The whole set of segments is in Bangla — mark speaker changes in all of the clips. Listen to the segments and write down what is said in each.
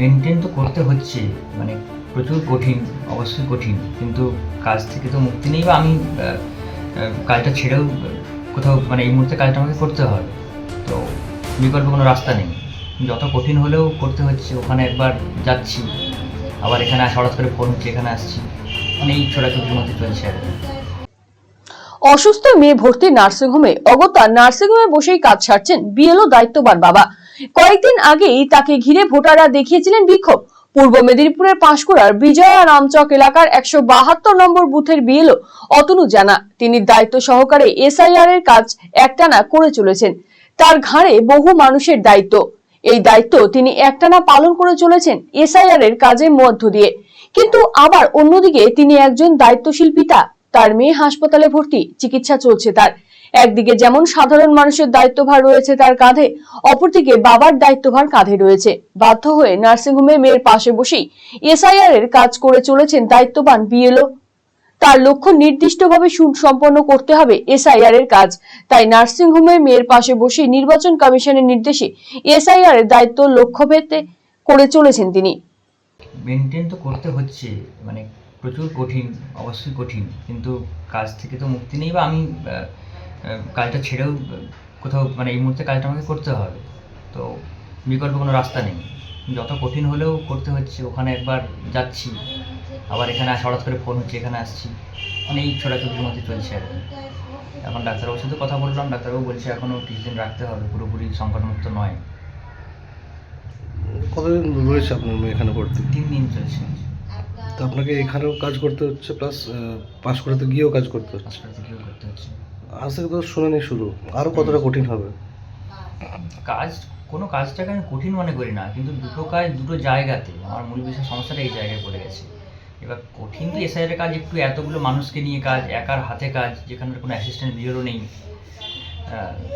Speaker 1: মেনটেন তো করতে হচ্ছে মানে প্রচুর কঠিন, অবশ্যই কঠিন, কিন্তু কাজ থেকে তো মুক্তি নেই বা আমি কাজটা ছেড়েও কোথাও মানে এই মুহূর্তে কাজটা আমাকে করতে হবে তো বিকল্প কোনো রাস্তা নেই। যত কঠিন হলেও করতে হচ্ছে, ওখানে একবার যাচ্ছি। আবার এখানে হঠাৎ করে ফোন হচ্ছে এখানে আসছি। মানে এই ছোটাছুটির মধ্যে চলছে আর
Speaker 2: অসুস্থ মেয়ে ভর্তি নার্সিংহোমে, অগত্যা নার্সিংহোমে বসেই কাজ সারছেন বিএলও দায়িত্ববান বাবা। কয়েকদিন আগেই তাকে ঘিরে ভোটাররা দেখিয়েছিলেন বিক্ষোভ। পূর্ব মেদিনীপুরের পাঁশকুড়ার বিজয়া রামচক এলাকার একশো বাহাত্তর নম্বর বুথের বিএলও অতনু জানা। তিনি দায়িত্ব সহকারে এসআইআর এর কাজ একটানা করে চলেছেন। তার ঘাড়ে বহু মানুষের দায়িত্ব। এই দায়িত্ব তিনি একটানা পালন করে চলেছেন এসআইআর এর কাজের মধ্য দিয়ে। কিন্তু আবার অন্যদিকে তিনি একজন দায়িত্বশীল পিতা। তার মেয়ে হাসপাতালে ভর্তি, চিকিৎসা চলছে তার। একদিকে যেমন সাধারণ মানুষের দায়িত্বভার রয়েছে তার কাঁধে, অপরদিকে বাবার দায়িত্বভার কাঁধে রয়েছে। বাধ্য হয়ে নার্সিংহোমে মেয়ের পাশে বসেই এসআইআর এর কাজ করে চলেছেন দায়িত্ববান বিএলও। তার লক্ষ্য নির্দিষ্টভাবে সুসম্পন্ন করতে হবে এসআইআর এর কাজ। তাই নার্সিংহোমে মেয়ের পাশে বসে নির্বাচন কমিশনের নির্দেশে এসআইআর এর দায়িত্ব লক্ষ্য পেতে করে চলেছেন তিনি।
Speaker 1: মেনটেন তো করতে হচ্ছে মানে প্রচুর কঠিন, অবশ্যই কঠিন, কিন্তু কাজ থেকে তো মুক্তি নেই বা আমি কাজটা ছেড়েও কোথাও মানে এই মুহূর্তে কাজটা আমাকে করতে হবে। তো বিকল্প কোনো রাস্তা নেই। যত কঠিন হলেও করতে হচ্ছে। ওখানে একবার যাচ্ছি। আবার এখানে আসা হঠাৎ করে ফোন হচ্ছে এখানে আসছি। মানে এই ছোটাছুটির মধ্যে চলছে আর কি। এখন ডাক্তারবাবুর সাথে কথা বললাম। ডাক্তারবাবু বলছে এখনও কিছুদিন রাখতে হবে। পুরোপুরি সংকটমুক্ত নয়।
Speaker 3: কতদিন রয়েছে আপনার এখানে ভর্তি
Speaker 1: তিন দিন চলছে।
Speaker 3: তো আপনাকে এখানেও কাজ করতে হচ্ছে প্লাস পাশ করতে গিয়েও কাজ করতে হচ্ছে।
Speaker 1: করতে হচ্ছে।
Speaker 3: থেকে তো শুনেনি শুরু। আরও কতটা কঠিন হবে?
Speaker 1: কাজ, কোনো কাজটাকে আমি কঠিন মনে করি না, কিন্তু দুটো কাজ দুটো জায়গাতে। আমার মূল বিষয় সমস্যাটা এই জায়গায় পড়ে গেছে। এবার কঠিন তো এসআইয়ের কাজ একটু এতগুলো মানুষকে নিয়ে কাজ, একার হাতে কাজ, যেখানে কোনো অ্যাসিস্ট্যান্ট বিয়েরও নেই।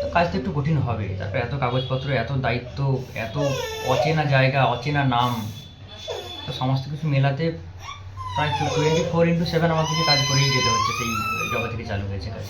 Speaker 1: তো কাজটা একটু কঠিন হবে। তারপর এত কাগজপত্র, এত দায়িত্ব, এত অচেনা জায়গা, অচেনা নাম, তো সমস্ত কিছু মেলাতে প্রায় টোয়েন্টি ফোর ইন্টু সেভেন আমাকে কাজ করেই যেতে হচ্ছে, সেই জগা থেকে চালু হয়েছে কাজ